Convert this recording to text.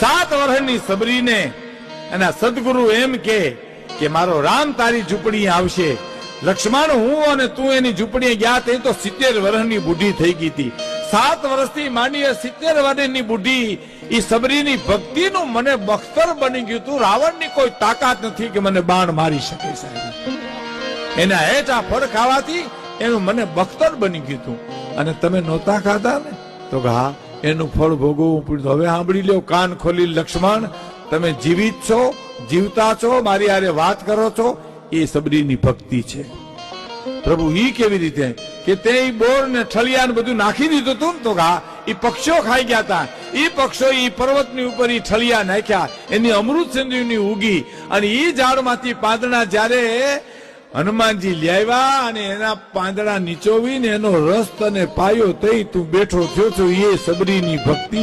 સાત વર્ષની સબરીને અને આ સદગુરુ એમ કે કે મારો રામ તારી ઝૂંપડી આવશે. લક્ષ્મણ, હું અને તું એની ઝૂંપડીએ ગયા તે તો સિત્તેર વર્ષની બુઢી થઈ ગઈ હતી. સાત વર્ષથી માંડી સિત્તેર વર્ષની બુઢી એ સબરીની ભક્તિનું મને બખ્તર બની ગયું તું. રાવણની કોઈ તાકાત નથી કે મને બાણ મારી શકે સાહેબ. એના હેઠા ફળ ખાવાથી એનું મને બખ્તર બની ગયું તું. અને તમે નહોતા ખાતા ને? તો હા એનું ફળ ભોગવવું પડ્યું. હવે સાંભળી લ્યો, કાન ખોલી લક્ષ્મણ, તમે જીવિત છો, જીવતા છો, મારી આરે વાત કરો છો, એ સબરીની ભક્તિ છે. પ્રભુ, ઈ કેવી રીતે? કે તે બોર ને ઠળિયા ને બધું નાખી દીધું હતું ને તો કે એ પક્ષીઓ ખાઈ ગયા હતા ઈ પક્ષો એ પર્વતની ઉપર ઈ ઠળિયા નાખ્યા. એની અમૃત સંજીવની ઉગી અને એ ઝાડમાંથી પાંદડા જ્યારે હનુમાનજી લ્યાવ્યા અને એના પાંદડા નીચોવીને એનો રસ તને પાયો થઈ તું બેઠો થયો છો, એ સબરીની ભક્તિ